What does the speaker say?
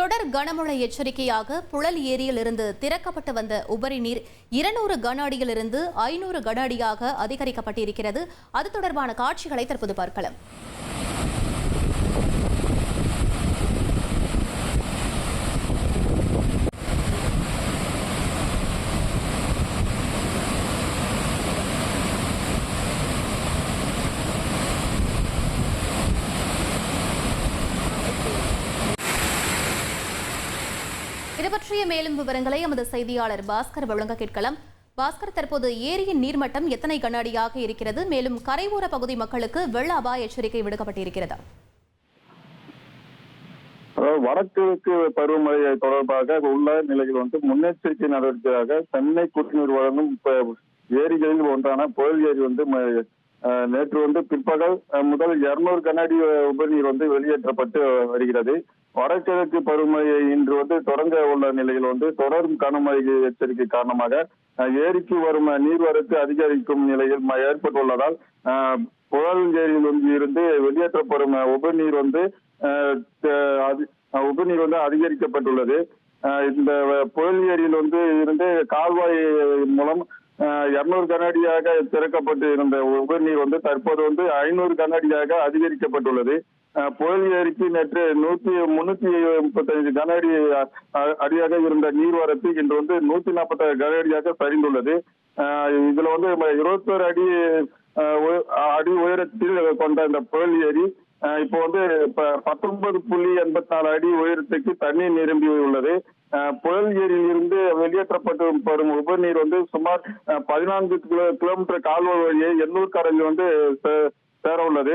தொடர் கனமழை எச்சரிக்கையாக புழல் ஏரியிலிருந்து திறக்கப்பட்டு வந்த உபரி நீர் இருநூறு கன அடியிலிருந்து ஐநூறு கன அடியாக அதிகரிக்கப்பட்டிருக்கிறது. அது தொடர்பான காட்சிகளை தற்போது பார்க்கலாம். இது பற்றிய மேலும் விவரங்களை எமது செய்தியாளர் பாஸ்கர் வழங்க கேட்கலாம். பாஸ்கர் தற்போது ஏரியின் நீர்மட்டம் எத்தனை கண்ணாடியாக இருக்கிறது? மேலும் கரையோர பகுதி மக்களுக்கு வெள்ள அபாய எச்சரிக்கை விடுக்கப்பட்டிருக்கிறதா? அதாவது வடகிழக்கு பருவமழை தொடர்பாக உள்ள நிலையில் வந்து முன்னெச்சரிக்கை நடவடிக்கையாக சென்னை குடிநீர் வழங்கும் ஏரிகளில் ஒன்றான புயல் ஏரி வந்து நேற்று வந்து பிற்பகல் முதல் இருநூறு கண்ணாடி உபநீர் உபரிநீர் வந்து வெளியேற்றப்பட்டு வருகிறது. வடகிழக்கு பருவமழை இன்று வந்து தொடங்க உள்ள நிலையில் வந்து தொடரும் கனமழை எச்சரிக்கை காரணமாக ஏரிக்கு வரும் நீர்வரத்து அதிகரிக்கும் நிலையில் ம- ஏற்பட்டுள்ளதால் அஹ், புழல் ஏரியில் வந்து இருந்து வெளியேற்றப்படும் உபநீர் வந்து உபநீர் வந்து அதிகரிக்கப்பட்டுள்ளது. இந்த புயல் ஏரியில் வந்து இருந்து கால்வாய் மூலம் இருநூறு கனஅடியாக திறக்கப்பட்டு இருந்த உபரிநீர் வந்து தற்போது வந்து ஐநூறு கண்ணாடியாக அதிகரிக்கப்பட்டுள்ளது. புயல் ஏரிக்கு நேற்று நூத்தி முன்னூத்தி முப்பத்தைந்து கனஅடி அடியாக இருந்த நீர்வரத்து இன்று வந்து நூத்தி நாற்பத்தாறு கன அடியாக சரிந்துள்ளது இதுல வந்து இருபத்தோரு அடி அடி உயரத்தில் கொண்ட இந்த புயல் ஏரி இப்போ வந்து ப- பத்தொன்பது புள்ளி எண்பத்தி நாலு அடி உயரத்துக்கு தண்ணீர் நிரம்பி உள்ளது. புயல் ஏரியில் இருந்து வெளியேற்றப்பட்டு வரும் உபநீர் வந்து சுமார் அஹ், பதினான்கு கிலோ கிலோமீட்டர் கால்வாய் வழியை எண்ணூர் கரையில் வந்து சே- சேர உள்ளது.